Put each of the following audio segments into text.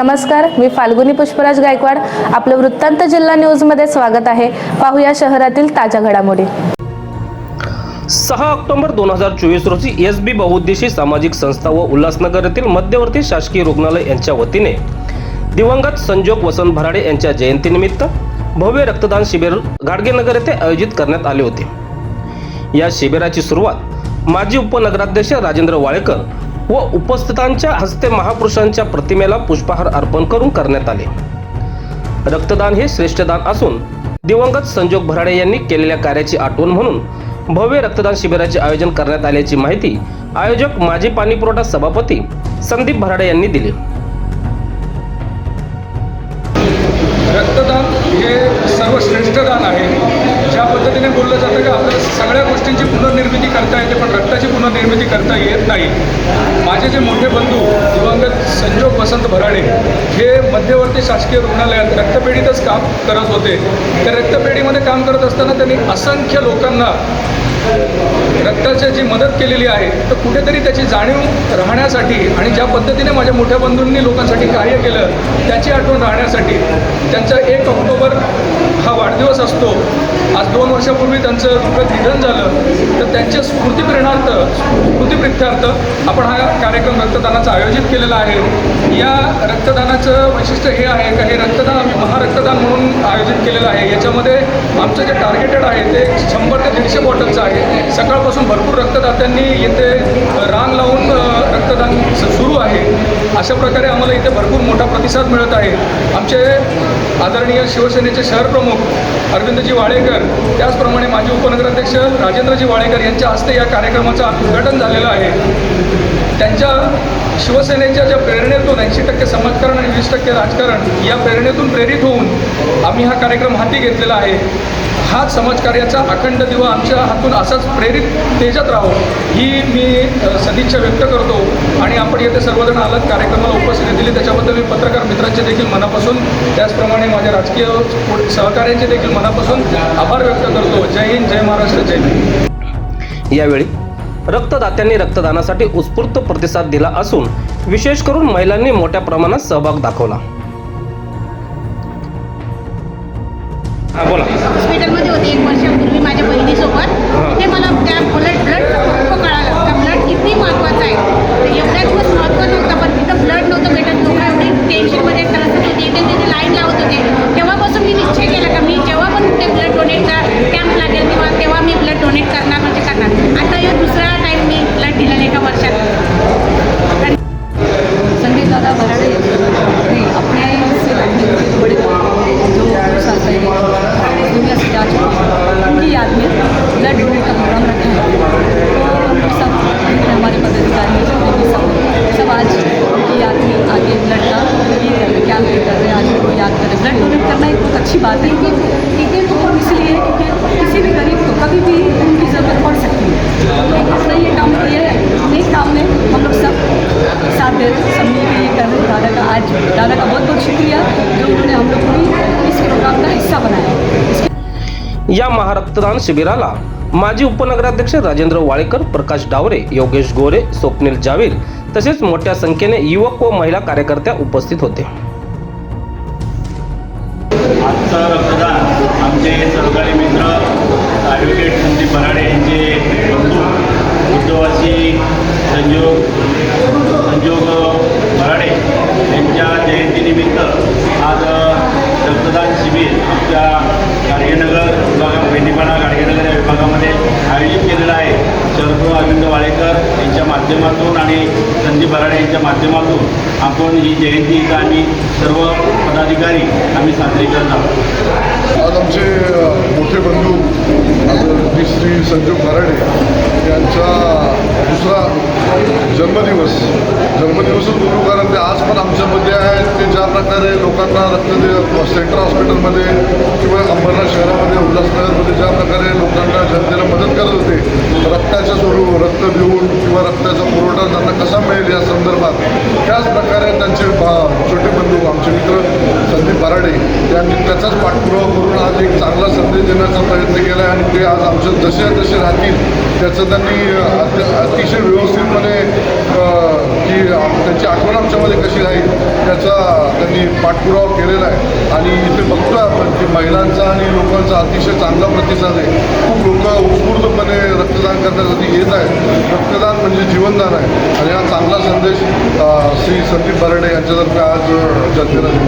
नमस्कार मी फाल्गुनी पुष्पराज गायकवाड. आपलं वृत्तांत जिल्हा न्यूजमध्ये स्वागत आहे. पाहूया शहरातील ताज्या घडामोडी. सहा ऑक्टोबर दोन हजार चोवीस रोजी एस बी बहुउद्देशी सामाजिक संस्था व उल्हासनगर येथील मध्यवर्ती शासकीय रुग्णालय यांच्या वतीने दिवंगत संजोग वसंत भराडे यांच्या जयंतीनिमित्त भव्य रक्तदान शिबिर गाडगेनगर येथे आयोजित करण्यात आले होते. या शिबिराची सुरुवात माजी उपनगराध्यक्ष राजेंद्र वाळेकर व उपस्थितांच्या हस्ते महापुरुषांच्या प्रतिमेला पुष्पहार अर्पण करून करण्यात आले. रक्तदान हे श्रेष्ठदान असून दिवंगत संजोग भराडे यांनी केलेल्या कार्याची आठवण म्हणून भव्य रक्तदान शिबिराचे आयोजन करण्यात आल्याची माहिती आयोजक माजी पाणीपुरवठा सभापती संदीप भराडे यांनी दिली. रक्तदान हे सर्वश्रेष्ठ दान आहे. पद्धतीने बोललं जातं की आपल्याला सगळ्या गोष्टींची पुनर्निर्मिती करता येते पण रक्ताची पुनर्निर्मिती करता येत नाही. माझे जे मोठे बंधू दिवंगत संजोग वसंत भराडे हे मध्यवर्ती शासकीय रुग्णालयात रक्तपेढीतच काम करत होते. त्या रक्तपेढीमध्ये काम करत असताना त्यांनी असंख्य लोकांना रक्ताची जी मदत केलेली आहे तर कुठेतरी त्याची जाणीव राहण्यासाठी आणि ज्या पद्धतीने माझ्या मोठ्या बंधूंनी लोकांसाठी कार्य केलं त्याची आठवण राहण्यासाठी त्यांचा एक ऑक्टोबर हा वाढदिवस असतो. आज दोन वर्षापूर्वी त्यांचं दुःखद निधन झालं. तर त्यांच्या स्मृतिप्रेरणार्थ स्मृतिप्रित्यर्थ आपण हा कार्यक्रम रक्तदानाचा आयोजित केलेला आहे. या रक्तदानाचं वैशिष्ट्य हे आहे का हे रक्तदान आम्ही महारक्तदान म्हणून आयोजित केलेलं आहे. याच्यामध्ये आमचं जे टार्गेटेड आहे ते शंभर ते दीडशे बॉटलचं आहे. सकाळपासून भरपूर रक्तदात्यांनी येथे रांग लावून रक्तदान सुरू आहे. अशा प्रकारे आम्हाला इथे भरपूर मोठा प्रतिसाद मिळत आहे. आमचे आदरणीय शिवसेनेचे शहर प्रमुख अरविंदजी वाळेकर त्याचप्रमाणे माजी उपनगराध्यक्ष राजेंद्रजी वाळेकर यांच्या हस्ते या कार्यक्रमाचं उद्घाटन झालेलं आहे. त्यांच्या शिवसेनेच्या ज्या प्रेरणेतून ऐंशी टक्के समाजकारण आणि वीस टक्के राजकारण या प्रेरणेतून प्रेरित होऊन आम्ही हा कार्यक्रम हाती घेतलेला आहे. हाच समाजकार्याचा अखंड दिवा आमच्या हातून असाच प्रेरित तेजत राहो ही मी सदिच्छा व्यक्त करतो. आणि आपण येथे सर्वजण आलात कार्यक्रमाला उपस्थिती दिली त्याच्याबद्दल मी पत्रकार मित्रांचे देखील मनापासून त्याचप्रमाणे माझ्या राजकीय सहकार्यांचे देखील मनापासून आभार व्यक्त करतो. जय हिंद जय महाराष्ट्र जय भीम यावेळी रक्तदात्यांनी रक्तदानासाठी उत्स्फूर्त प्रतिसाद दिला असून विशेष करून महिलांनी मोठ्या प्रमाणात सहभाग दाखवला. बोला. हॉस्पिटलमध्ये होते एक वर्षापूर्वी माझ्या बहिणीसोबत. ते मला त्या ब्लड ब्लड खूप कळालं ब्लड किती महत्त्वाचं आहे? एवढ्या दिवस करना एक बहुत अच्छी बात है इसलिए क्योंकि किसी भी गरीब को कभी भी उनकी ज़रूरत पड़ सकती है। तो अपना ये काम है इस काम में हम लोग सब साथ दे, सब मिल के ये कर रहे हैं। दादा का आज, दादा का बहुत बहुत शुक्रिया जो उन्होंने हम लोग को इस प्रोग्राम का हिस्सा बनाया। या महारक्तदान शिबिराला। माजी उपनगराध्यक्ष राजेंद्र वाळेकर, प्रकाश डावरे, योगेश गोरे, स्वप्नील जावीर तसेच मोठ्या संख्येने युवक व महिला कार्यकर्त्या उपस्थित होते आजचं रक्तदान आमचे सहकारी मित्र ॲडव्होकेट संदीप बराडे यांचे बंधू उद्योगाशी संजोग संजोग बराडे यांच्या जयंतीनिमित्त आज रक्तदान शिबिर आमच्या गाडगेनगर विभागा मेंढीपाडा गाडगेनगर या विभागामध्ये आयोजित केलेलं आहे. शरद अरविंद वाळेकर यांच्या माध्यमातून आणि संदीप बराडे यांच्या माध्यमातून आपण ही जयंती इथं आम्ही सर्व आम्ही साजरी करत आहोत. आज आमचे मोठे बंधू आदरणीय श्री संजीव खराडे यांचा दुसरा जन्मदिवस जन्मदिवसच बोलू कारण ते आज पण आमच्यामध्ये आहेत. ते ज्या प्रकारे लोकांना रक्त दे सेंट्रल हॉस्पिटलमध्ये किंवा अंबरनाथ शहरामध्ये उल्हासनगरमध्ये ज्या प्रकारे लोकांना जनतेला मदत करत होते रक्ताच्या स्वरूप रक्त देऊन किंवा रक्ताचा पुरवठा त्यांना कसा मिळेल या संदर्भात त्याच प्रकारे त्यांचे छोटे बंधू आमचे मित्र बराडे यांनी त्याचाच पाठपुरावा करून आज एक चांगला संदेश देण्याचा प्रयत्न केला आहे आणि ते आज आमच्या जसे जसे राहतील त्याचं त्यांनी अतिशय व्यवस्थितपणे की त्यांची आठवण आमच्यामध्ये कशी राहील त्याचा पाठपुरावा केलेला आहे. आणि इथे बघतो आपण की महिलांचा आणि लोकांचा अतिशय चांगला प्रतिसाद आहे. खूप लोक उत्स्फूर्तपणे रक्तदान करण्यासाठी येत आहेत अभिनंदन आहे. आणि हा चांगला संदेश श्री संदीप बराडे यांच्यातर्फे आज जनतेला आहे.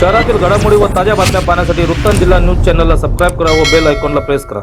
शहरातील घडामोडी व ताज्या बातम्या पाहण्यासाठी वृत्तांत जिल्हा न्यूज चॅनलला सबस्क्राईब करा व बेल आयकॉनला प्रेस करा.